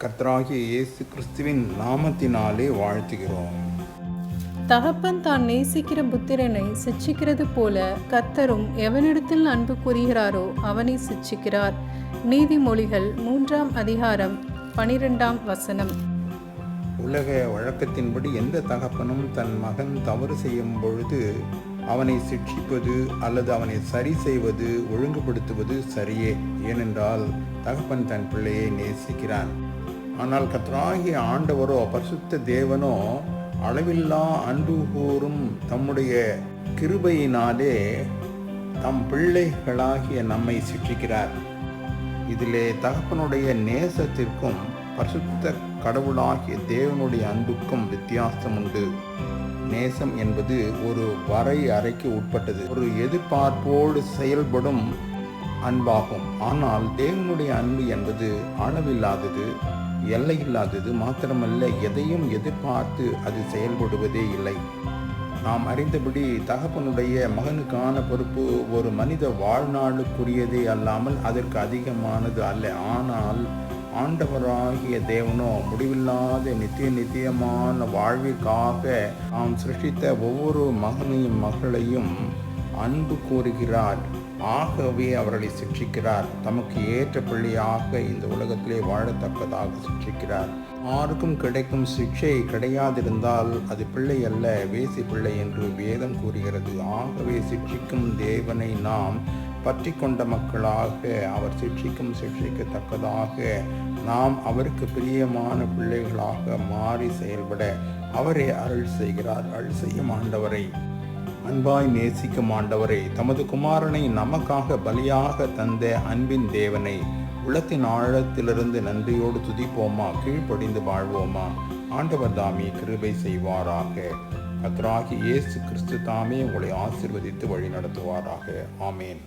கர்த்தராகிய இயேசு கிறிஸ்துவின் நாமத்தினாலே வாழ்த்துகிறோம். தகப்பன் தான் நேசிக்கிற புத்திரனை சிட்சிக்கிறது போல கத்தரும் எவனிடத்தில் அன்பு கூறுகிறாரோ அவனை சிட்சிக்கிறார் நீதிமொழிகள் மூன்றாம் அதிகாரம் பனிரெண்டாம் வசனம். உலக வழக்கத்தின்படி எந்த தகப்பனும் தன் மகன் தவறு செய்யும் பொழுது அவனை சிட்சிப்பது அல்லது அவனை சரி செய்வது ஒழுங்குபடுத்துவது சரியே. ஏனென்றால் தகப்பன் தன் பிள்ளையை நேசிக்கிறான். ஆனால் கத்ராகி ஆண்டவரோ பரிசுத்த தேவனோ அளவில்லா அன்பு கூறும் தம்முடைய கிருபையினாலே தம் பிள்ளைகளாகிய நம்மை சிற்றிக்கிறார் இதிலே தகப்பனுடைய நேசத்திற்கும் பரிசுத்த கடவுளாகிய தேவனுடைய அன்புக்கும் வித்தியாசம் உண்டு. நேசம் என்பது ஒரு வரை அறைக்கு உட்பட்டது. ஒரு எதிர்பார்ப்போடு செயல்படும் அன்பாகும். ஆனால் தேவனுடைய அன்பு என்பது அளவில்லாதது. எல்லையில்லாதது மாத்திரமல்ல எதையும் எதிர்பார்த்து அது செயல்படுவதே இல்லை. நாம் அறிந்தபடி தகப்பனுடைய மகனுக்கான பொறுப்பு ஒரு மனித வாழ்நாளுக்குரியதே அல்லாமல் அதற்கு அதிகமானது அல்ல. ஆனால் ஆண்டவராகிய தேவனோ முடிவில்லாத நித்திய நித்தியமான வாழ்விற்காக நாம் சிருஷ்டித்த ஒவ்வொரு மகனையும் மகளையும் அன்பு கூறுகிறார். ஆகவே அவர்களை சிக்ஷிக்கிறார். தமக்கு ஏற்ற பிள்ளையாக இந்த உலகத்திலே வாழத்தக்கதாக சிக்ஷிக்கிறார். யாருக்கும் கிடைக்கும் சிக்ஷை கிடையாதிருந்தால் அது பிள்ளை அல்ல வேசி பிள்ளை என்று வேதம் கூறுகிறது. ஆகவே சிக்ஷிக்கும் தேவனை நாம் பற்றி கொண்ட மக்களாக அவர் சிக்ஷிக்கும் சிக்ஷிக்கத்தக்கதாக நாம் அவருக்கு பிரியமான பிள்ளைகளாக மாறி செயல்பட அவரே அருள் செய்கிறார். அருள் செய்யும் ஆண்டவரை. அன்பாய் நேசிக்கும் ஆண்டவரே தமது குமாரனை நமக்காக பலியாக தந்த அன்பின் தேவனை உலத்தின் ஆழத்திலிருந்து நன்றியோடு துதிப்போமா கீழ்ப்படிந்து வாழ்வோமா? ஆண்டவர் தாமே கிருபை செய்வாராக. கத்ராகி இயேசு கிறிஸ்து தாமே உங்களை ஆசிர்வதித்து வழி நடத்துவாராக ஆமேன்.